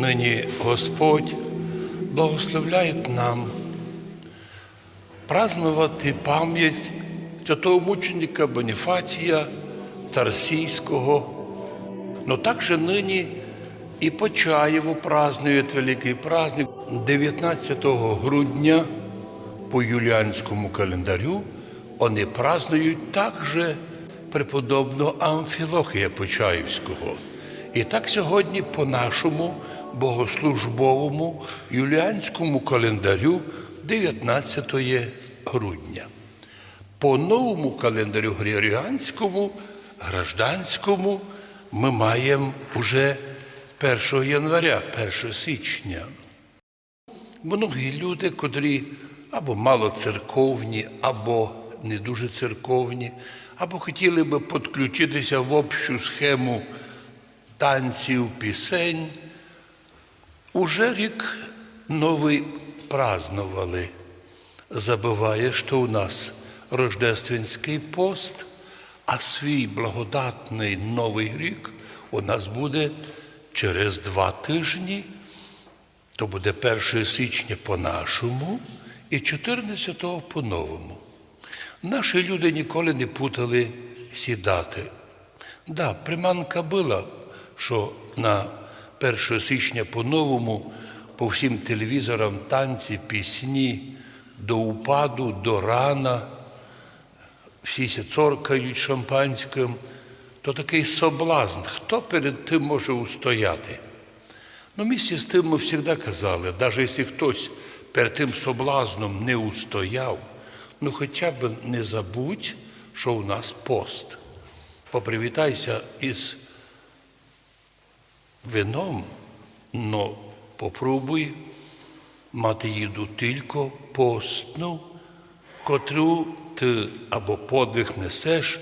нині Господь благословляє нам празнувати пам'ять святого мученика Боніфація Тарсійського. Но також нині і Почаєво празднують великий праздник 19 грудня по юліанському календарю. Вони празднують також преподобного Амфілохія Почаївського. І так сьогодні по нашому богослужбовому юліанському календарю 19 грудня. По новому календарю Григоріанському, гражданському, ми маємо уже 1 января, 1 січня. Многі люди, котрі або мало церковні, або не дуже церковні, або хотіли би підключитися в общу схему танців, пісень, уже рік новий празднували. Забуває, що у нас Рождественський пост, а свій благодатний новий рік у нас буде через два тижні. То буде 1 січня по-нашому і 14-го по-новому. Наші люди ніколи не путали сідати. Да, приманка була, що на 1 січня по-новому по всім телевізорам танці, пісні до упаду, до рана, всі ся цоркають шампанським, то такий соблазн. Хто перед тим може устояти? Ну, місці з тим ми завжди казали, навіть якщо хтось перед тим соблазном не устояв, ну хоча б не забудь, що у нас пост. Попривітайся із вином, но попробуй мати їду тільки постну, котру ти або подвиг несеш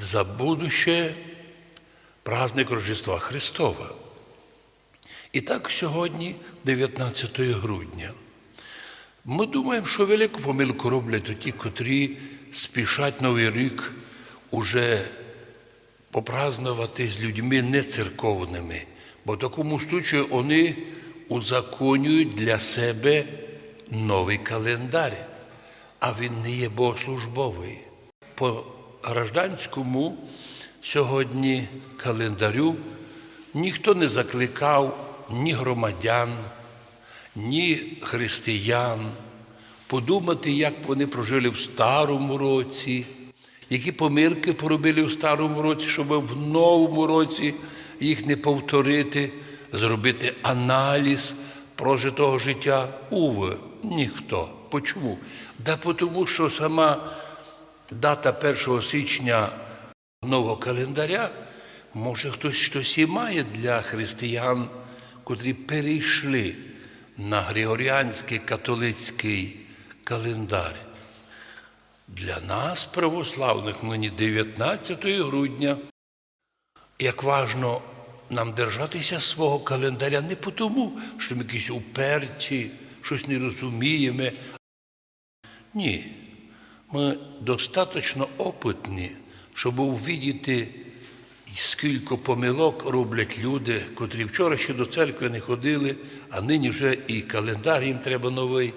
за будуще праздник Рождества Христова. І так сьогодні, 19 грудня. Ми думаємо, що велику помилку роблять ті, котрі спішать Новий рік уже попразнувати з людьми нецерковними, бо в такому случаю вони узаконюють для себе новий календар, а він не є богослужбовий. По гражданському сьогодні календарю ніхто не закликав ні громадян, ні християн подумати, як вони прожили в старому році, які помилки поробили в старому році, щоб в новому році їх не повторити, зробити аналіз прожитого життя. Уве, ніхто. Почому? Да тому, що сама дата 1 січня нового календаря, може хтось щось і має для християн, котрі перейшли на Григоріанський католицький календар. Для нас, православних, нині 19 грудня, як важно нам держатися свого календаря не тому, що ми якісь уперті, щось не розуміємо. Ні, ми достатньо опитні, щоб увідіти, скільки помилок роблять люди, котрі вчора ще до церкви не ходили, а нині вже і календар їм треба новий.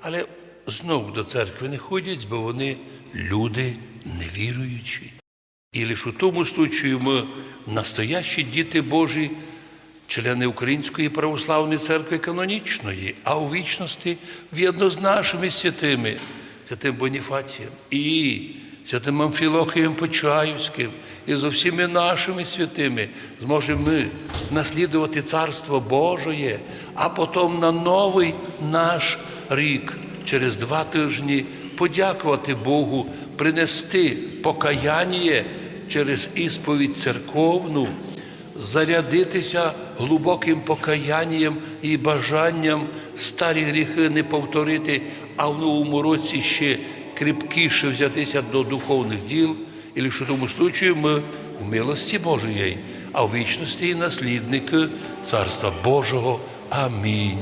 Але знову до церкви не ходять, бо вони люди невіруючі. І лише у тому случаю ми настоящі діти Божі, члени Української православної церкви канонічної, а у вічності в'єдно з нашими святими, святим Боніфацієм і святим Амфілохієм Почаївським, і з усіми нашими святими зможемо ми наслідувати Царство Божоє, а потім на новий наш рік, через два тижні, подякувати Богу, принести покаяння через ісповідь церковну, зарядитися глибоким покаянням і бажанням старі гріхи не повторити, а в новому році ще кріпкіше взятися до духовних діл, і лише в тому случаю ми в милості Божої, а в вічності і наслідники Царства Божого. Амінь.